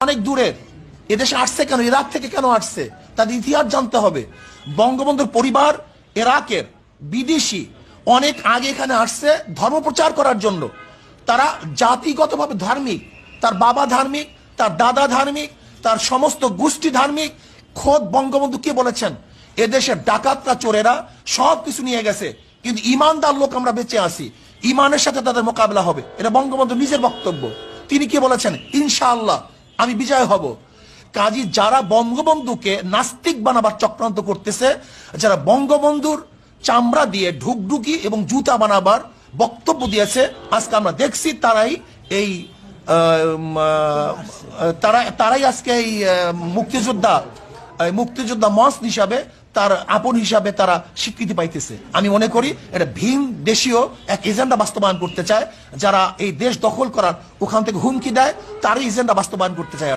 অনেক দূরের এদেশে আসছে কেন? ইরাক থেকে কেন আসছে? তাদের ইতিহাস জানতে হবে। বঙ্গবন্ধুর পরিবার ইরাকের বিদেশি। অনেক আগে এখানে আসছে ধর্ম প্রচার করার জন্য। তারা জাতিগতভাবে ধার্মিক। তার বাবা ধার্মিক, তার দাদা ধার্মিক, তার সমস্ত গোষ্ঠী ধার্মিক। খোদ বঙ্গবন্ধু কে বলেছেন? এদেশের ডাকাতরা, চোরেরা সব কিছু নিয়ে গেছে। কিন্তু ইমানদার লোক আমরা বেঁচে আসি ইমানের সাথে তাদের মোকাবেলা হবে। এটা বঙ্গবন্ধু নিজের বক্তব্য। তিনি কি বলেছেন? ইনশাআল্লাহ। আমি বিজয় হব। কাজী যারা বঙ্গবন্ধুকে নাস্তিক বানাবার চক্রান্ত করতেছে, যারা বঙ্গবন্ধুর চামড়া দিয়ে ঢুকঢুকি এবং জুতা বানাবার বক্তব্য দিয়েছে, আজকে আমরা দেখছি তারাই এই তারা, তারাই আজকে এই মুক্তিযোদ্ধা। মুক্তিযোদ্ধা মস হিসাবে তার আপন হিসাবে তারা স্বীকৃতি পাইতেছে। আমি মনে করি এটা ভিন দেশীয় এক এজেন্ডা বাস্তবায়ন করতে চায়, যারা এই দেশ দখল করার ওখান থেকে হুমকি দেয়, তারই এজেন্ডা বাস্তবায়ন করতে চায়।